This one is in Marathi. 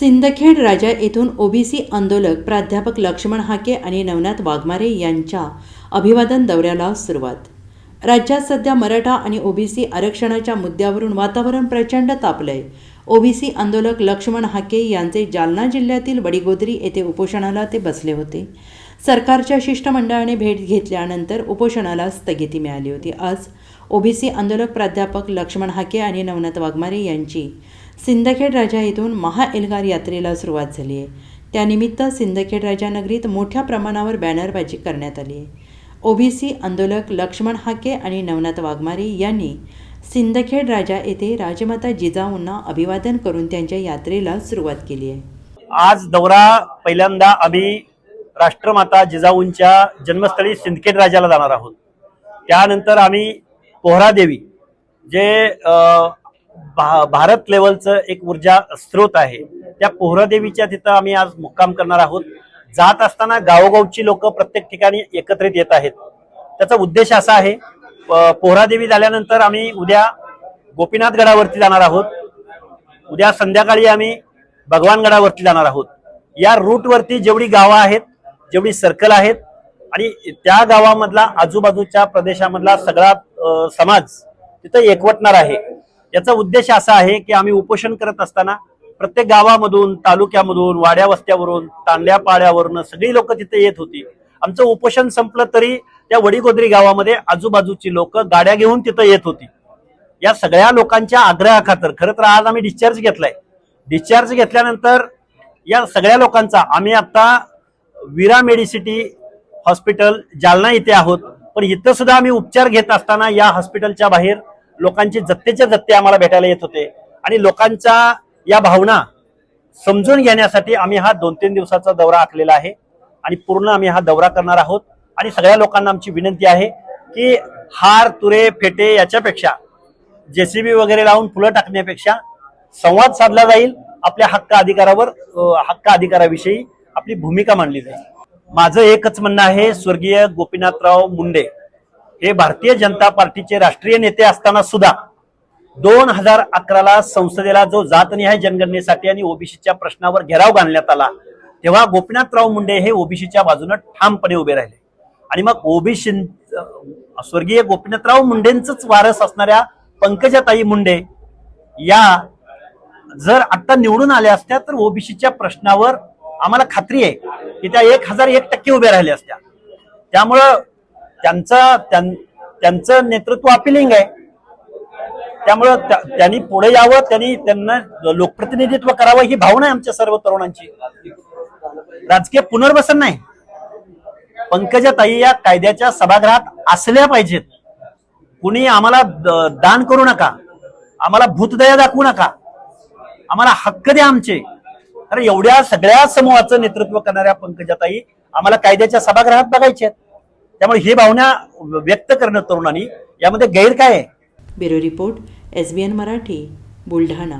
सिंदखेड राजा येथून ओबीसी आंदोलक प्राध्यापक लक्ष्मण हाके आणि नवनाथ वाघमारे यांच्या अभिवादन दौऱ्याला सुरुवात. राज्यात सध्या मराठा आणि ओबीसी आरक्षणाच्या मुद्द्यावरून वातावरण प्रचंड तापलंय. ओबीसी आंदोलक लक्ष्मण हाके यांचे जालना जिल्ह्यातील वडिगोद्री येथे उपोषणाला ते बसले होते. सरकारच्या शिष्टमंडळाने भेट घेतल्यानंतर उपोषणाला स्थगिती मिळाली होती. आज ओबीसी आंदोलक प्राध्यापक लक्ष्मण हाके आणि नवनाथ वाघमारे यांची सिंदखेड राजा येथून महाएल्गार यात्रेला सुरुवात झाली आहे. त्यानिमित्त सिंदखेड राजा नगरीत मोठ्या प्रमाणावर बॅनरबाजी करण्यात आली आहे. ओबीसी आंदोलक लक्ष्मण हाके आणि नवनाथ वाघमारे यांनी सिंदखेड राजा येथे राजमाता जिजाऊंना अभिवादन करून त्यांच्या यात्रेला सुरुवात केली आहे. आज दौरा पहिल्यांदा आम्ही राष्ट्रमाता जिजाऊंच्या जन्मस्थळी सिंदखेड राजाला जाणार आहोत. त्यानंतर आम्ही पोहरादेवी जे भारत लेवलचं एक ऊर्जा स्रोत आहे. त्या पोहरादेवीच्या तिथं आम्ही आज मुक्काम करणार आहोत. जात असताना गावोगावची लोक प्रत्येक ठिकाणी एकत्रित येत आहेत. त्याचा उद्देश असा आहे प- पोहरादेवी झाल्यानंतर आम्ही उद्या गोपीनाथ गडावरती जाणार आहोत. उद्या संध्याकाळी आम्ही भगवानगडावरती जाणार आहोत. या रूटवरती जेवढी गावं आहेत जेवढी सर्कल आहेत आणि त्या गावामधला आजूबाजूच्या प्रदेशामधला सगळा समाज तिथं एकवटणार आहे. याचा उद्देश असा आहे की आम्ही उपोषण करत असताना प्रत्येक गावामधून तालुक्यामधून वाड्या वस्त्यावरून तांडल्या पाड्यावरून सगळी लोक तिथे येत होती. आमचं उपोषण संपलं तरी त्या वडीगोद्री गावामध्ये आजूबाजूची लोक गाड्या घेऊन तिथं येत होती. या सगळ्या लोकांच्या आग्रहाखातर खरं तर आज आम्ही डिस्चार्ज घेतलाय. डिस्चार्ज घेतल्यानंतर या सगळ्या लोकांचा आम्ही आता विरा मेडिसिटी हॉस्पिटल जालना इथे आहोत. पण इथं सुद्धा आम्ही उपचार घेत असताना या हॉस्पिटलच्या बाहेर लोकांचे जत्तेच्या जत्ते आम्हाला भेटायला येत होते. आणि लोकांच्या या भावना समजून घेण्यासाठी आम्ही हा दोन तीन दिवसाचा दौरा आखलेला आहे. आणि पूर्ण आम्ही हा दौरा करणार आहोत. आणि सगळ्या लोकांना आमची विनंती आहे की हार तुरे फेटे याच्यापेक्षा जेसीबी वगैरे लावून फुलं टाकण्यापेक्षा संवाद साधला जाईल. आपल्या हक्क अधिकारावर हक्क अधिकाराविषयी आपली भूमिका मांडली जाईल. माझं एकच म्हणणं आहे स्वर्गीय गोपीनाथराव मुंडे. हे भारतीय जनता पार्टीचे राष्ट्रीय नेते असताना सुद्धा दोन हजार अकराला संसदेला जो जातनिहाय जनगणनेसाठी आणि ओबीसीच्या प्रश्नावर घेराव घालण्यात आला तेव्हा गोपीनाथराव मुंडे हे ओबीसीच्या बाजूने ठामपणे उभे राहिले. आणि मग ओबीसी स्वर्गीय गोपीनाथराव मुंडेंच वारस असणाऱ्या पंकजाताई मुंडे या जर आता निवडून आल्या असत्या तर ओबीसीच्या प्रश्नावर आम्हाला खात्री आहे की त्या एक हजार एक टक्के उभ्या राहिल्या असत्या. त्यामुळं त्यांचा त्यां- त्यांचं नेतृत्व अपिलिंग आहे. त्यामुळं त्या- त्यांनी पुढे यावं त्यांनी त्यांना लोकप्रतिनिधित्व करावं ही भावना आहे आमच्या सर्व तरुणांची. राजकीय पुनर्वसन नाही. पंकजाताई या कायद्याच्या सभागृहात असल्या पाहिजेत. कुणी आम्हाला द- दान करू नका. आम्हाला भूतदया दाखवू नका. आम्हाला हक्क द्या आमचे. अरे एवढ्या सगळ्या समूहाचं नेतृत्व करणाऱ्या पंकजाताई आम्हाला कायद्याच्या सभागृहात बघायच्या आहेत. त्यामुळे ही भावना व्यक्त करणं तरुणांनी यामध्ये गैर काय आहे. Bureau report S B N Marathi Buldhana.